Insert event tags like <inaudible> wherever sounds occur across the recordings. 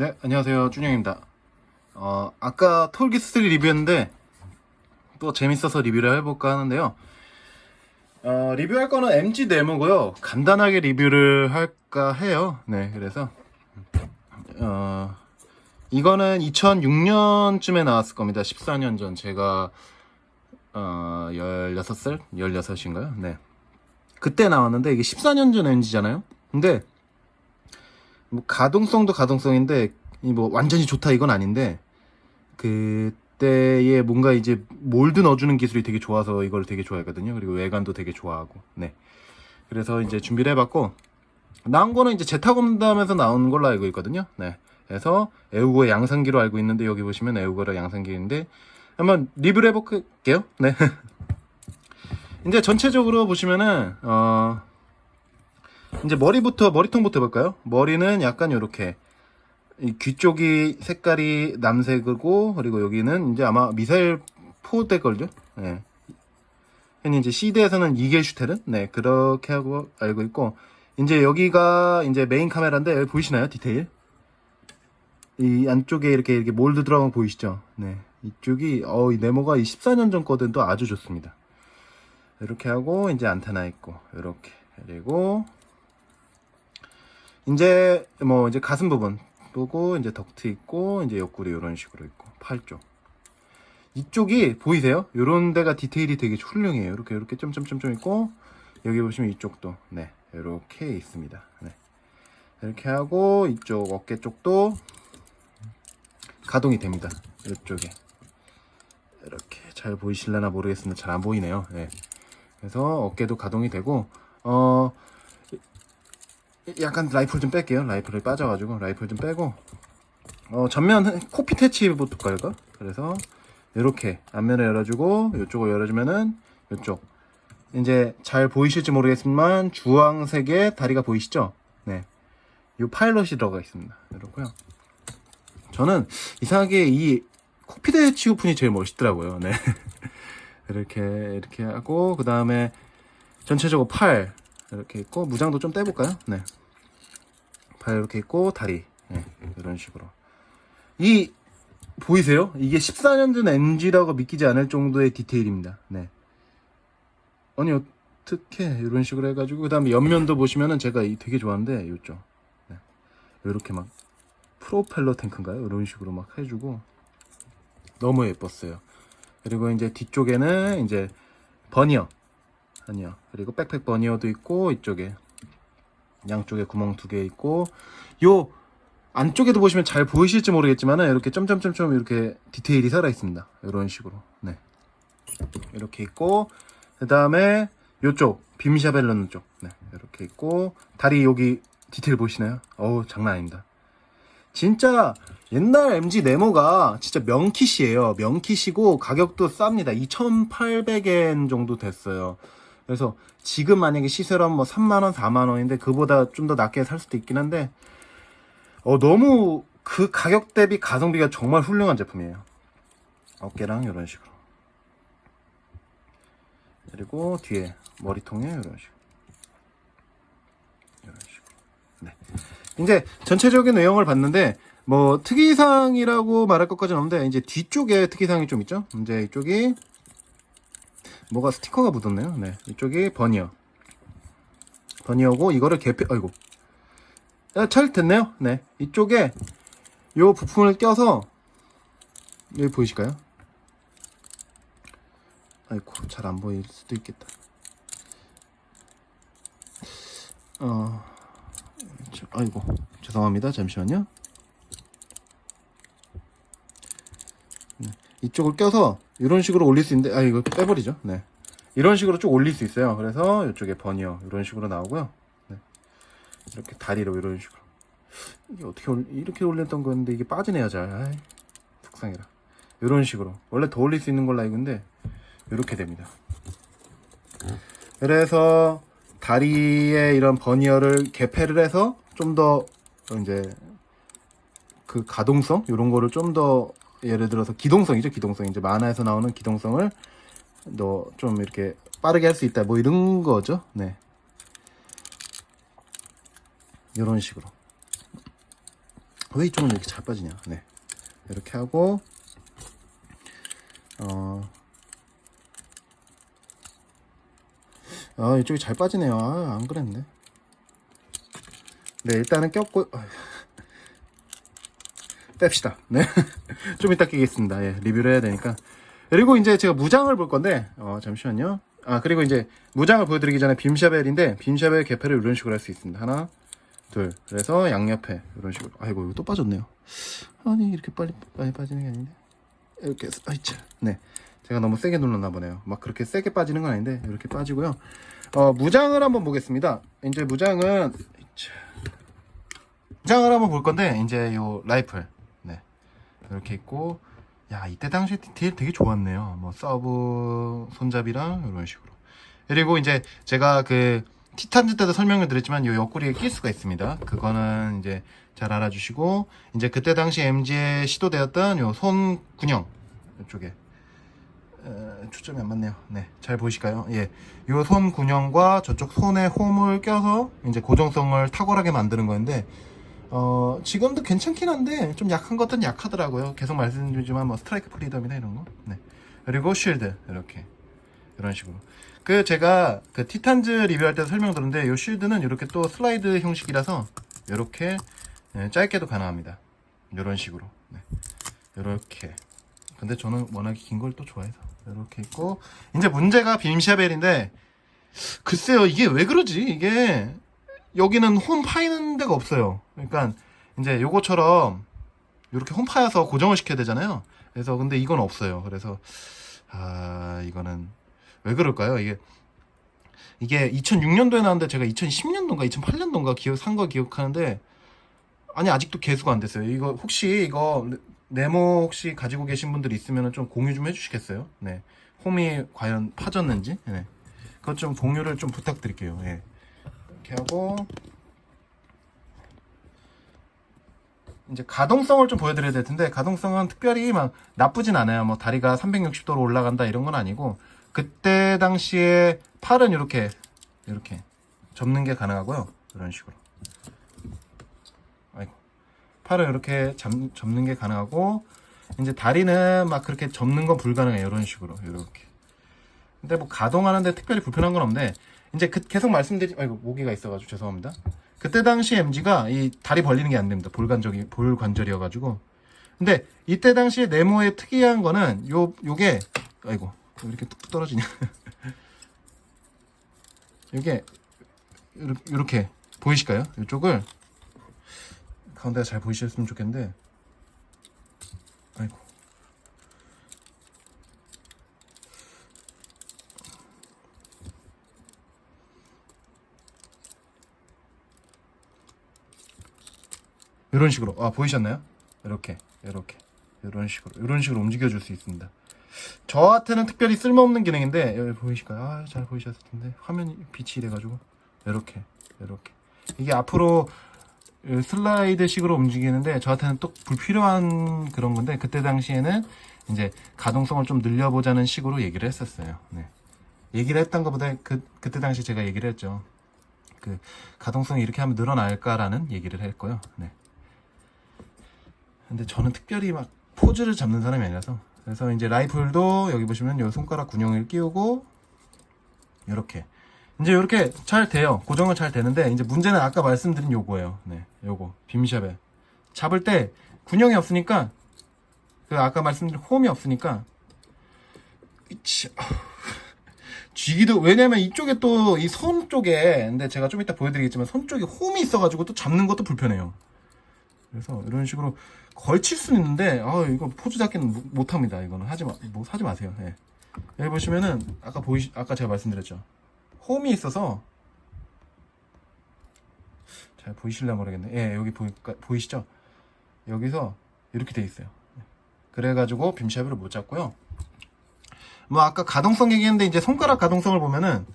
네, 안녕하세요. 준영입니다. 어, 아까 톨기스3 리뷰했는데, 또 재밌어서 리뷰를 해볼까 하는데요. 어, 리뷰할 거는 MG 네모고요. 간단하게 리뷰를 할까 해요. 네, 그래서, 어, 이거는 2006년쯤에 나왔을 겁니다. 14년 전. 제가, 어, 16살? 16인가요? 네. 그때 나왔는데, 이게 14년 전 MG잖아요? 근데, 뭐 가동성도 가동성인데 이뭐 완전히 좋다 이건 아닌데 그때에 뭔가 이제 몰드 넣어주는 기술이 되게 좋아서 이걸 되게 좋아했거든요. 그리고 외관도 되게 좋아하고 네. 그래서 이제 준비를 해봤고 나온 거는 이제 제타건담에서 나온 걸로 알고 있거든요. 네. 그래서 에우고의 양산기로 알고 있는데 여기 보시면 에우고의 양산기인데 한번 리뷰를 해볼게요. 네. <laughs> 이제 전체적으로 보시면은 어 이제 머리부터 머리통부터 볼까요? 머리는 약간 요렇게 이귀 쪽이 색깔이 남색이고 그리고 여기는 이제 아마 미사일 포대 걸죠? 네. 흔히 이제 C대에서는 이겔슈텔은 네 그렇게 하고 알고 있고 이제 여기가 이제 메인 카메라인데 여기 보이시나요 디테일? 이 안쪽에 이렇게 이렇게 몰드 들어간 거 보이시죠? 네 이쪽이 어이 네모가 이 14년 전 거든도 아주 좋습니다. 이렇게 하고 이제 안테나 있고 이렇게 그리고 이제 뭐 이제 가슴 부분 보고 이제 덕트 있고 이제 옆구리 이런 식으로 있고 팔 쪽. 이쪽이 보이세요? 요런 데가 디테일이 되게 훌륭해요. 이렇게 이렇게 점점점점 있고 여기 보시면 이쪽도 네 이렇게 있습니다. 네. 이렇게 하고 이쪽 어깨 쪽도 가동이 됩니다. 이쪽에 이렇게 잘 보이실려나 모르겠습니다. 잘 안 보이네요. 네. 그래서 어깨도 가동이 되고 어 약간 라이플 좀 뺄게요. 라이플을 빠져가지고 라이플 좀 빼고 어, 전면 코피 태치부터 깔까? 그래서 이렇게 앞면을 열어주고 이쪽을 열어주면은 이쪽 이제 잘 보이실지 모르겠지만 주황색의 다리가 보이시죠? 네, 이 파일럿이 들어가 있습니다. 이렇고요. 저는 이상하게 이 코피 태치 오픈이 제일 멋있더라고요. 네, <laughs> 이렇게 이렇게 하고 그 다음에 전체적으로 팔 이렇게 있고 무장도 좀 떼볼까요? 네. 팔 이렇게 있고 다리 네, 이런 식으로 이 보이세요? 이게 14년 전 MG라고 믿기지 않을 정도의 디테일입니다. 네. 아니 어떻게 이런 식으로 해가지고 그 다음에 옆면도 보시면은 제가 이 되게 좋아하는데 이쪽 네. 이렇게 막 프로펠러 탱크인가요? 이런 식으로 막 해주고 너무 예뻤어요. 그리고 이제 뒤쪽에는 이제 버니어 아니요. 그리고 백팩 버니어도 있고 이쪽에 양쪽에 구멍 두 개 있고 요 안쪽에도 보시면 잘 보이실지 모르겠지만 이렇게 점점점점 이렇게 디테일이 살아 있습니다. 이런 식으로 네 이렇게 있고 그 다음에 요쪽 빔샤벨런 쪽 네, 이렇게 있고 다리 여기 디테일 보이시나요? 어우 장난 아닙니다. 진짜 옛날 MG 네모가 진짜 명kit이에요. 명kit이고 가격도 쌉니다. 2,800엔 정도 됐어요. 그래서 지금 만약에 시세로 뭐 3만원, 4만원인데 그보다 좀 더 낮게 살 수도 있긴 한데 어, 너무 그 가격 대비 가성비가 정말 훌륭한 제품이에요. 어깨랑 이런 식으로. 그리고 뒤에 머리통에 이런 식으로. 이런 식으로. 네. 이제 전체적인 내용을 봤는데 뭐 특이사항이라고 말할 것까지는 없는데 이제 뒤쪽에 특이사항이 좀 있죠. 이제 이쪽이 뭐가 스티커가 묻었네요. 네. 이쪽이 버니어. 버니어고 이거를 개폐 아이고. 아, 잘 됐네요. 네. 이쪽에 요 부품을 껴서 여기 보이실까요? 아이고 잘 안 보일 수도 있겠다. 어, 저, 아이고 죄송합니다. 잠시만요. 이쪽을 껴서 이런 식으로 올릴 수 있는데 아 이거 빼버리죠. 네. 이런 식으로 쭉 올릴 수 있어요. 그래서 이쪽에 버니어 이런 식으로 나오고요. 네. 이렇게 다리로 이런 식으로 이게 어떻게 올, 이렇게 올렸던 건데 이게 빠지네요 잘 속상해라 이런 식으로 원래 더 올릴 수 있는 걸로 알고 있는데 이렇게 됩니다 그래서 다리에 이런 버니어를 개폐를 해서 좀 더 이제 그 가동성 이런 거를 좀 더 예를 들어서 기동성이죠 기동성 이제 만화에서 나오는 기동성을 너 좀 이렇게 빠르게 할 수 있다 뭐 이런 거죠 네 이런 식으로 왜 이쪽은 이렇게 잘 빠지냐? 네. 이렇게 하고 어. 아, 이쪽이 잘 빠지네요. 아, 안 그랬는데. 네, 일단은 꼈고 아, 뺍시다. 네. <laughs> 좀 이따 끼겠습니다. 예, 리뷰를 해야 되니까. 그리고 이제 제가 무장을 볼 건데, 어, 잠시만요. 아, 그리고 이제 무장을 보여드리기 전에 빔샤벨인데, 빔샤벨 개폐를 이런 식으로 할 수 있습니다. 하나, 둘. 그래서 양옆에 이런 식으로. 아이고, 이거 또 빠졌네요. 아니, 이렇게 빨리, 빨리 빠지는 게 아닌데. 이렇게 해서, 아이차. 네. 제가 너무 세게 눌렀나 보네요. 막 그렇게 세게 빠지는 건 아닌데, 이렇게 빠지고요. 어, 무장을 한번 보겠습니다. 이제 무장은, 이차. 무장을 한번 볼 건데, 이제 요 라이플. 네. 이렇게 있고, 야, 이때 당시에 디테일 되게 좋았네요. 뭐, 서브 손잡이랑 이런 식으로. 그리고 이제 제가 그, 티탄즈 때도 설명을 드렸지만 요 옆구리에 낄 수가 있습니다. 그거는 이제 잘 알아주시고, 이제 그때 당시 MG에 시도되었던 요손 군형. 이쪽에. 어, 초점이 안 맞네요. 네, 잘 보이실까요? 예, 요손 군형과 저쪽 손에 홈을 껴서 이제 고정성을 탁월하게 만드는 건데, 어, 지금도 괜찮긴 한데, 좀 약한 것들은 약하더라고요. 계속 말씀드리지만, 뭐, 스트라이크 프리덤이나 이런 거. 네. 그리고 쉴드. 이렇게. 이런 식으로. 그, 제가, 그, 티탄즈 리뷰할 때 설명드렸는데, 요 쉴드는 이렇게 또 슬라이드 형식이라서, 이렇게, 예, 짧게도 가능합니다. 이런 식으로. 네. 이렇게. 근데 저는 워낙에 긴 걸 또 좋아해서. 이렇게 있고, 이제 문제가 빔샤벨인데, 글쎄요, 이게 왜 그러지? 이게, 여기는 홈 파이는 데가 없어요. 그러니까 이제 요거처럼 이렇게 홈 파여서 고정을 시켜야 되잖아요. 그래서 근데 이건 없어요. 그래서 아 이거는 왜 그럴까요? 이게 이게 2006년도에 나왔는데 제가 2010년도인가 2008년도인가 기억 산 거 기억하는데 아니 아직도 개수가 안 됐어요. 이거 혹시 이거 네모 혹시 가지고 계신 분들 있으면 좀 공유 좀 해주시겠어요? 네, 홈이 과연 파졌는지 네. 그것 좀 공유를 좀 부탁드릴게요. 예. 이렇게 하고 이제 가동성을 좀 보여드려야 될 텐데 가동성은 특별히 막 나쁘진 않아요. 뭐 다리가 360도로 올라간다 이런 건 아니고 그때 당시에 팔은 이렇게 이렇게 접는 게 가능하고요. 이런 식으로. 아이고 팔은 이렇게 잡, 접는 게 가능하고 이제 다리는 막 그렇게 접는 건 불가능해요. 이런 식으로 이렇게. 근데 뭐 가동하는데 특별히 불편한 건 없는데 이제 그 계속 말씀드리 아이고 모기가 있어가지고 죄송합니다. 그때 당시 MG가 이 다리 벌리는 게 안 됩니다. 볼관절이 볼관절이어가지고. 근데 이때 당시에 네모의 특이한 거는 요 요게 아이고 왜 이렇게 뚝뚝 떨어지냐. <laughs> 이렇게, 이렇게 보이실까요? 이쪽을 가운데가 잘 보이셨으면 좋겠는데 이런 식으로 아 보이셨나요? 이렇게 이렇게 이런 식으로 이런 식으로 움직여 줄 수 있습니다. 저한테는 특별히 쓸모없는 기능인데 여기 보이실까요? 아, 잘 보이셨을 텐데 화면이 빛이 돼가지고 이렇게 이렇게 이게 앞으로 슬라이드식으로 움직이는데 저한테는 또 불필요한 그런 건데 그때 당시에는 이제 가동성을 좀 늘려보자는 식으로 얘기를 했었어요. 네. 얘기를 했던 것보다 그 그때 당시 제가 얘기를 했죠. 그 가동성이 이렇게 하면 늘어날까라는 얘기를 했고요. 네. 근데 저는 특별히 막 포즈를 잡는 사람이 아니라서. 그래서 이제 라이플도 여기 보시면 요 손가락 군용을 끼우고 이렇게. 이제 이렇게 잘 돼요. 고정은 잘 되는데 이제 문제는 아까 말씀드린 요거예요. 네 요거. 빔샵에. 잡을 때 군용이 없으니까 그 아까 말씀드린 홈이 없으니까 이치, 아우. 쥐기도 왜냐면 이쪽에 또 이 손 쪽에 근데 제가 좀 이따 보여드리겠지만 손 쪽에 홈이 있어가지고 또 잡는 것도 불편해요 그래서 이런 식으로 걸칠 수는 있는데 아 이거 포즈 잡기는 못- 못합니다 이거는. 하지 마, 뭐 하지 마세요. 예. 여기 보시면은 아까 보이 아까 제가 말씀드렸죠. 홈이 있어서 잘 보이실려 모르겠네. 예 여기 보이, 보이시죠? 여기서 이렇게 돼 있어요. 그래가지고 빔샵을 못 잡고요. 뭐 아까 가동성 얘기했는데 이제 손가락 가동성을 보면은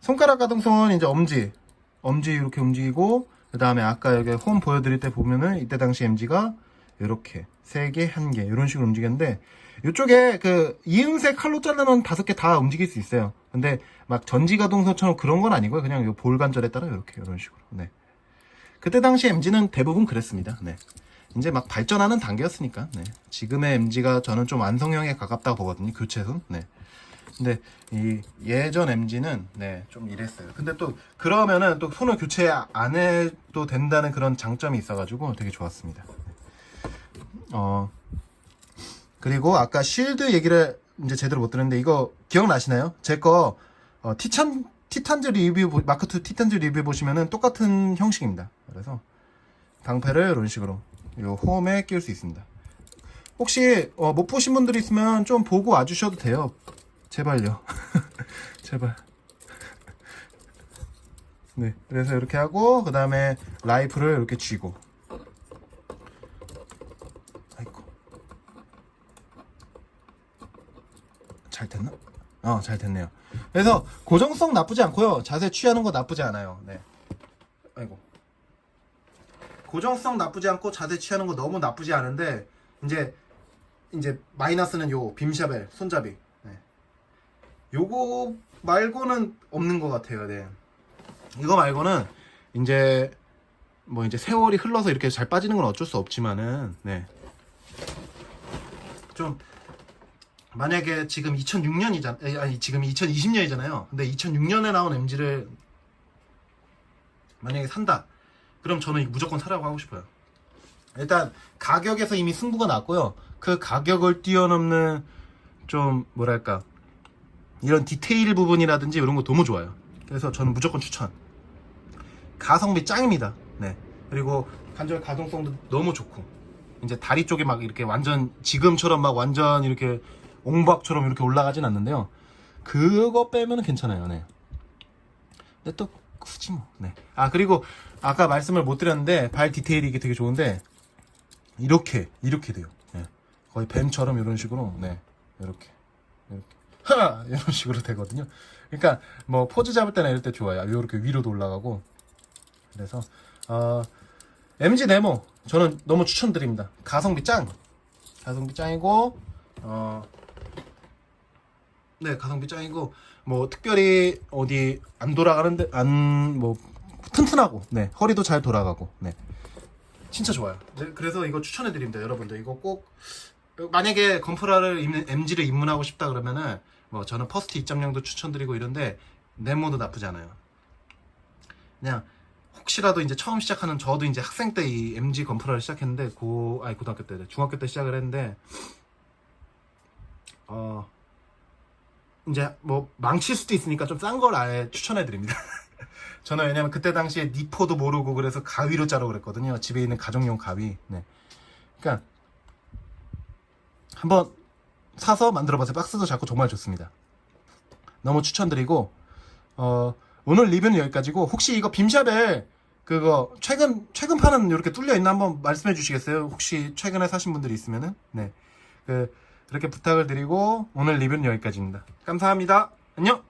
손가락 가동성은 이제 엄지 엄지 이렇게 움직이고 그 다음에 아까 여기 홈 보여드릴 때 보면은 이때 당시 MG가 이렇게 세 개, 한 개 이런 식으로 움직였는데 이쪽에 그 이음새 칼로 잘라놓은 다섯 개 다 움직일 수 있어요. 근데 막 전지 가동소처럼 그런 건 아니고요. 그냥 요 볼 관절에 따라 이렇게 이런 식으로. 네. 그때 당시 MG는 대부분 그랬습니다. 네. 이제 막 발전하는 단계였으니까. 네. 지금의 MG가 저는 좀 완성형에 가깝다고 보거든요. 교체선. 네. 근데 이 예전 MG는 네, 좀 이랬어요. 근데 또 그러면은 또 손을 교체 안 해도 된다는 그런 장점이 있어가지고 되게 좋았습니다. 어 그리고 아까 쉴드 얘기를 이제 제대로 못 들었는데 이거 기억나시나요? 제거 어, 티찬 티탄즈 리뷰 보- 마크 2 티탄즈 리뷰 보시면은 똑같은 형식입니다. 그래서 방패를 이런 식으로 요 홈에 끼울 수 있습니다. 혹시 어, 못 보신 분들이 있으면 좀 보고 와주셔도 돼요. 제발요. <laughs> 제발. <laughs> 네, 그래서 이렇게 하고 그 다음에 라이프를 이렇게 쥐고. 아이고. 잘 됐나? 어, 잘 됐네요. 그래서 고정성 나쁘지 않고요. 자세 취하는 거 나쁘지 않아요. 네. 아이고. 고정성 나쁘지 않고 자세 취하는 거 너무 나쁘지 않은데 이제 이제 마이너스는 요 빔샤벨 손잡이. 네. 요거 말고는 없는 것 같아요. 네. 이거 말고는 이제 뭐 이제 세월이 흘러서 이렇게 잘 빠지는 건 어쩔 수 없지만은 네. 좀 만약에 지금 2006년이잖아 아니 지금 2020년이잖아요. 근데 2006년에 나온 MG를 만약에 산다. 그럼 저는 무조건 사라고 하고 싶어요. 일단 가격에서 이미 승부가 났고요. 그 가격을 뛰어넘는 좀 뭐랄까 이런 디테일 부분이라든지 이런 거 너무 좋아요. 그래서 저는 무조건 추천. 가성비 짱입니다. 네. 그리고 관절 가동성도 너무 좋고 이제 다리 쪽에 막 이렇게 완전 지금처럼 막 완전 이렇게 옹박처럼 이렇게 올라가진 않는데요. 그거 빼면 괜찮아요. 네. 근데 또 굳이 뭐. 네. 아 그리고 아까 말씀을 못 드렸는데 발 디테일이 이게 되게 좋은데 이렇게 이렇게 돼요. 네. 거의 뱀처럼 이런 식으로 네 이렇게 이렇게 하 이런 식으로 되거든요. 그러니까 뭐 포즈 잡을 때나 이럴 때 좋아요. 이렇게 위로도 올라가고 그래서 어, MG 네모 저는 너무 추천드립니다. 가성비 짱 가성비 짱이고 어, 네 가성비 짱이고 뭐 특별히 어디 안 돌아가는데 안 뭐 튼튼하고 네 허리도 잘 돌아가고 네 진짜 좋아요. 네, 그래서 이거 추천해 드립니다, 여러분들. 이거 꼭 만약에 건프라를 입는 MG를 입문하고 싶다 그러면은 뭐 저는 퍼스트 2.0도 추천드리고 이런데 네모도 나쁘지 않아요. 그냥 혹시라도 이제 처음 시작하는 저도 이제 학생 때 이 MG 건프라를 시작했는데 고 아니 고등학교 때 중학교 때 시작을 했는데 어 이제 뭐 망칠 수도 있으니까 좀 싼 걸 아예 추천해 드립니다. <laughs> 저는 왜냐면 그때 당시에 니포도 모르고 그래서 가위로 자르고 그랬거든요. 집에 있는 가정용 가위. 네. 그러니까 한번 사서 만들어봤어요. 박스도 작고 정말 좋습니다. 너무 추천드리고 어, 오늘 리뷰는 여기까지고 혹시 이거 빔샵에 그거 최근 최근 판은 이렇게 뚫려 있나 한번 말씀해 주시겠어요? 혹시 최근에 사신 분들이 있으면은 네. 그 그렇게 부탁을 드리고 오늘 리뷰는 여기까지입니다. 감사합니다. 안녕.